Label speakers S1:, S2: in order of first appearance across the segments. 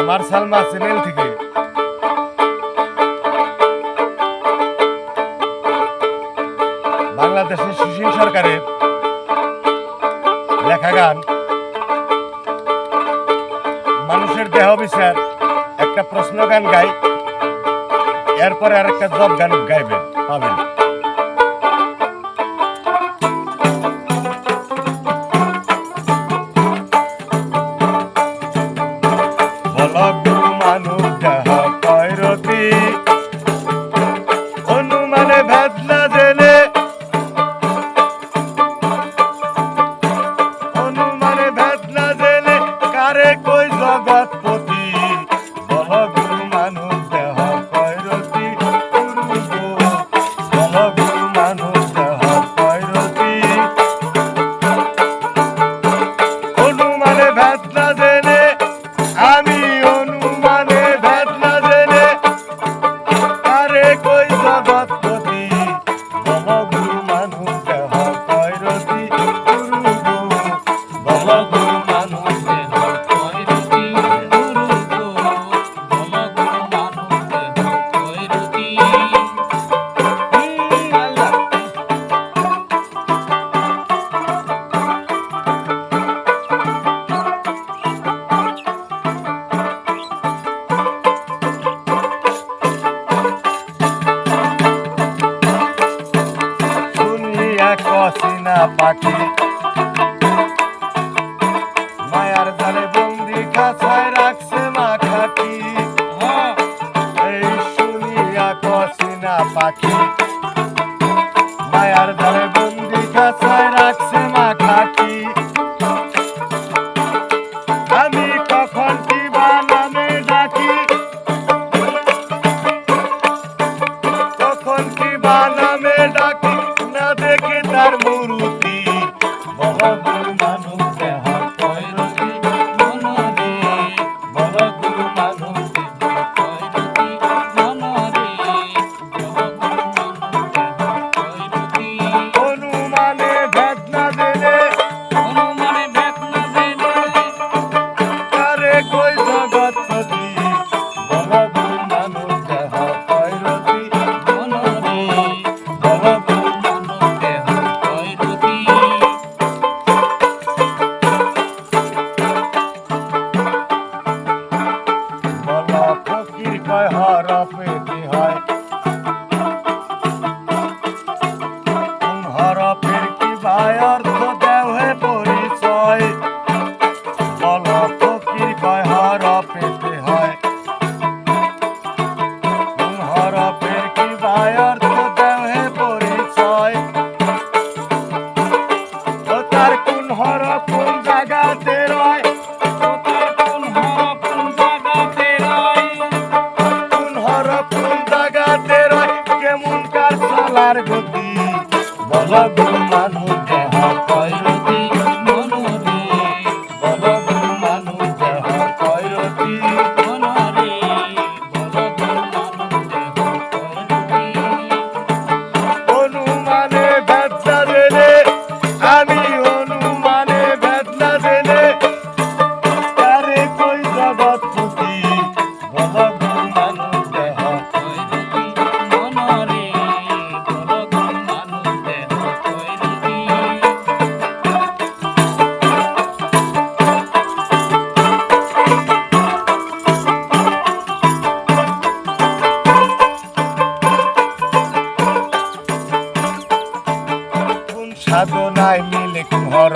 S1: আমার সালমা চ্যানেল থেকে। বাংলাদেশের সুশীল সরকারের লেখা গান মানুষের দেহ বিচার, একটা প্রশ্ন গান গাই, এরপরে আরেকটা জব গান গাই। মাথায় রাখছে মাথা কি? আমি কখন কি বা নামে ডাকি? কখন কি বা নামে ডাকি? না দেখি তার মুরুতি মহব্বত হরফ হয় সাধনায় মিলে ঘর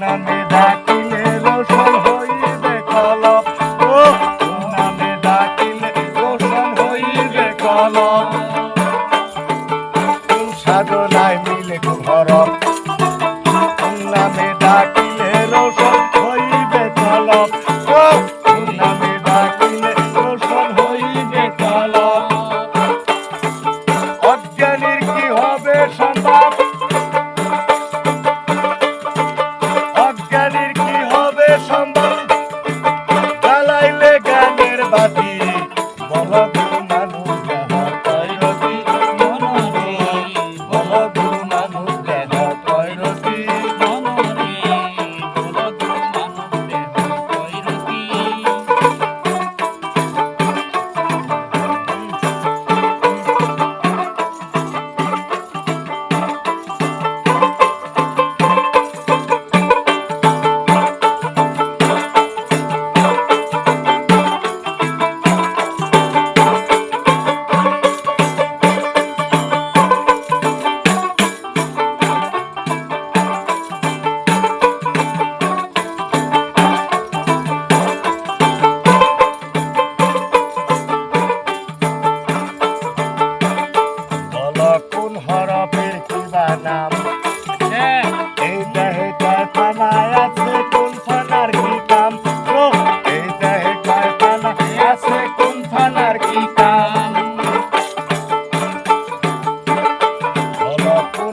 S1: নামে ডাকিলে রসল হইবে কলম ও নামে ডাকিলে রসল হইবে কলম সাধনায় মিলে ঘর নামে ডাক বাতি বলতে